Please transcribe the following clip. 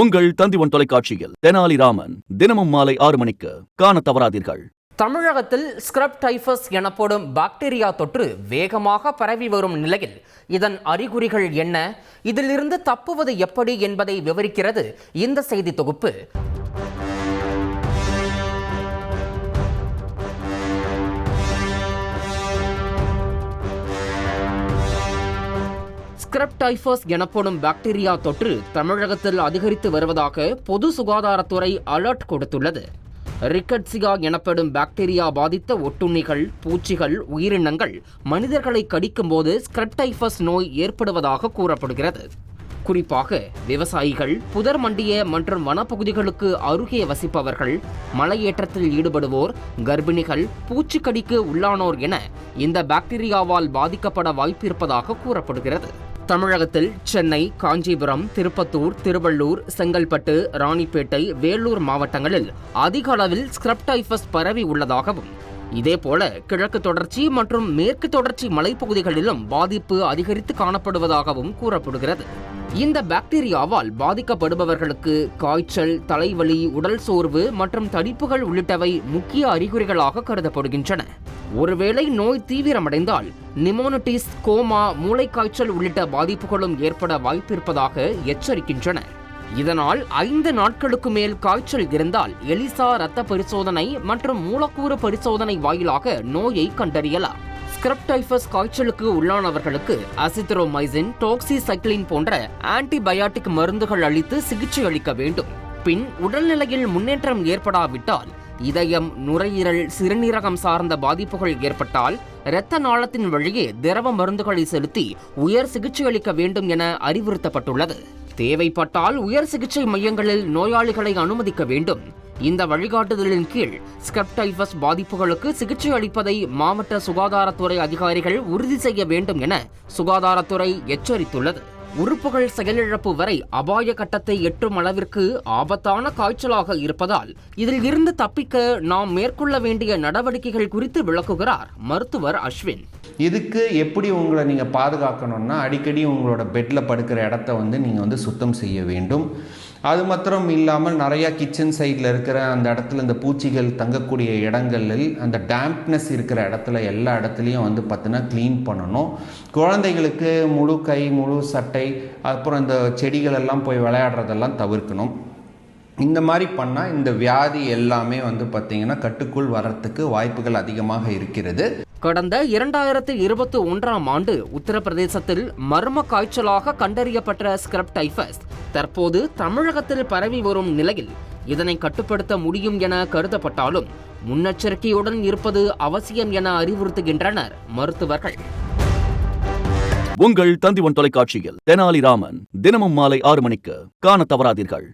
உங்கள் தந்திவன் தொலைக்காட்சியில் தெனாலிராமன் தினமும் மாலை ஆறு மணிக்கு காண தவறாதீர்கள். தமிழகத்தில் ஸ்க்ரப் டைஃபஸ் எனப்படும் பாக்டீரியா தொற்று வேகமாக பரவி வரும் நிலையில் இதன் அறிகுறிகள் என்ன? இதிலிருந்து தப்புவது எப்படி என்பதை விவரிக்கிறது இந்த செய்தி தொகுப்பு. ஸ்க்ரப் டைஃபஸ் எனப்படும் பாக்டீரியா தொற்று தமிழகத்தில் அதிகரித்து வருவதாக பொது சுகாதாரத்துறை அலர்ட் கொடுத்துள்ளது. ரிக்கட்சியா எனப்படும் பாக்டீரியா பாதித்த ஒட்டுண்ணிகள் பூச்சிகள் உயிரினங்கள் மனிதர்களை கடிக்கும்போது ஸ்கிரப்டைஃபஸ் நோய் ஏற்படுவதாக கூறப்படுகிறது. குறிப்பாக விவசாயிகள் புதர் மண்டிய மற்றும் வனப்பகுதிகளுக்கு அருகே வசிப்பவர்கள் மலையேற்றத்தில் ஈடுபடுவோர் கர்ப்பிணிகள் பூச்சிக்கடிக்கு உள்ளானோர் என இந்த பாக்டீரியாவால் பாதிக்கப்பட வாய்ப்பிருப்பதாக கூறப்படுகிறது. தமிழகத்தில் சென்னை காஞ்சிபுரம் திருப்பத்தூர் திருவள்ளூர் செங்கல்பட்டு ராணிப்பேட்டை வேலூர் மாவட்டங்களில் அதிக அளவில் ஸ்கிரப் டைஃபஸ் பரவி உள்ளதாகவும் இதேபோல கிழக்கு தொடர்ச்சி மற்றும் மேற்கு தொடர்ச்சி மலைப்பகுதிகளிலும் பாதிப்பு அதிகரித்து காணப்படுவதாகவும் கூறப்படுகிறது. இந்த பாக்டீரியாவால் பாதிக்கப்படுபவர்களுக்கு காய்ச்சல் தலைவலி உடல் சோர்வு மற்றும் தடிப்புகள் உள்ளிட்டவை முக்கிய அறிகுறிகளாக கருதப்படுகின்றன. ஒருவேளை நோய் தீவிரமடைந்தால் நிமோனிட்டிஸ் கோமா மூளைக்காய்ச்சல் உள்ளிட்ட பாதிப்புகளும் ஏற்பட வாய்ப்பிருப்பதாக எச்சரிக்கின்றன. இதனால் ஐந்து நாட்களுக்கு மேல் காய்ச்சல் இருந்தால் எலிசா இரத்த பரிசோதனை மற்றும் மூலக்கூறு பரிசோதனை வாயிலாக நோயை கண்டறியலாம். ஸ்கிரப்டைஃபஸ் காய்ச்சலுக்கு உள்ளானவர்களுக்கு அசித்ரோமைசின் டோக்சிசைக்ளின் போன்ற ஆன்டிபயாட்டிக் மருந்துகள் அளித்து சிகிச்சை அளிக்க வேண்டும். பின் உடல்நிலையில் முன்னேற்றம் ஏற்படாவிட்டால் இதயம் நுரையீரல் சிறுநீரகம் சார்ந்த பாதிப்புகள் ஏற்பட்டால் இரத்த நாளத்தின் வழியே திரவ மருந்துகளை செலுத்தி உயர் சிகிச்சை அளிக்க வேண்டும் என அறிவுறுத்தப்பட்டுள்ளது. தேவைப்பட்டால் உயர் சிகிச்சை மையங்களில் நோயாளிகளை அனுமதிக்க வேண்டும். இந்த வழிகாட்டுதலின் கீழ் ஸ்கப்டைஃபஸ் பாதிப்புகளுக்கு சிகிச்சை அளிப்பதை மாவட்ட சுகாதாரத்துறை அதிகாரிகள் உறுதி செய்ய வேண்டும் என சுகாதாரத்துறை எச்சரித்துள்ளது. உறுப்புகள் செயலிழப்பு வரை அபாய கட்டத்தை எட்டும் அளவிற்கு ஆபத்தான காய்ச்சலாக இருப்பதால் இதில் இருந்து தப்பிக்க நாம் மேற்கொள்ள வேண்டிய நடவடிக்கைகள் குறித்து விளக்குகிறார் மருத்துவர் அஸ்வின். இதுக்கு எப்படி உங்களை நீங்கள் பாதுகாக்கணும்னா அடிக்கடி உங்களோட பெட்டில் படுக்கிற இடத்த வந்து நீங்கள் வந்து சுத்தம் செய்ய வேண்டும். அது மாத்திரம் இல்லாமல் நிறையா கிச்சன் சைடில் இருக்கிற அந்த இடத்துல இந்த பூச்சிகள் தங்கக்கூடிய இடங்களில் அந்த டேம்ப்னஸ் இருக்கிற இடத்துல எல்லா இடத்துலையும் வந்து பார்த்தீங்கன்னா க்ளீன் பண்ணணும். குழந்தைகளுக்கு முழு கை முழு சட்டை அப்புறம் இந்த செடிகள் எல்லாம் போய் விளையாடுறதெல்லாம் தவிர்க்கணும். இந்த மாதிரி பண்ணால் இந்த வியாதி எல்லாமே வந்து பார்த்திங்கன்னா கட்டுக்குள் வர்றதுக்கு வாய்ப்புகள் அதிகமாக இருக்கிறது. கடந்த இரண்டாயிரத்தி இருபத்தி ஒன்றாம் ஆண்டு உத்தரப்பிரதேசத்தில் மர்ம காய்ச்சலாக கண்டறியப்பட்ட ஸ்கிரப் டைஃபஸ் தற்போது தமிழகத்தில் பரவி வரும் நிலையில் இதனை கட்டுப்படுத்த முடியும் என கருதப்பட்டாலும் முன்னெச்சரிக்கையுடன் இருப்பது அவசியம் என அறிவுறுத்துகின்றனர் மருத்துவர்கள். உங்கள் தந்திவன் தொலைக்காட்சியில் தெனாலிராமன் தினமும் மாலை ஆறு மணிக்கு காண தவறாதீர்கள்.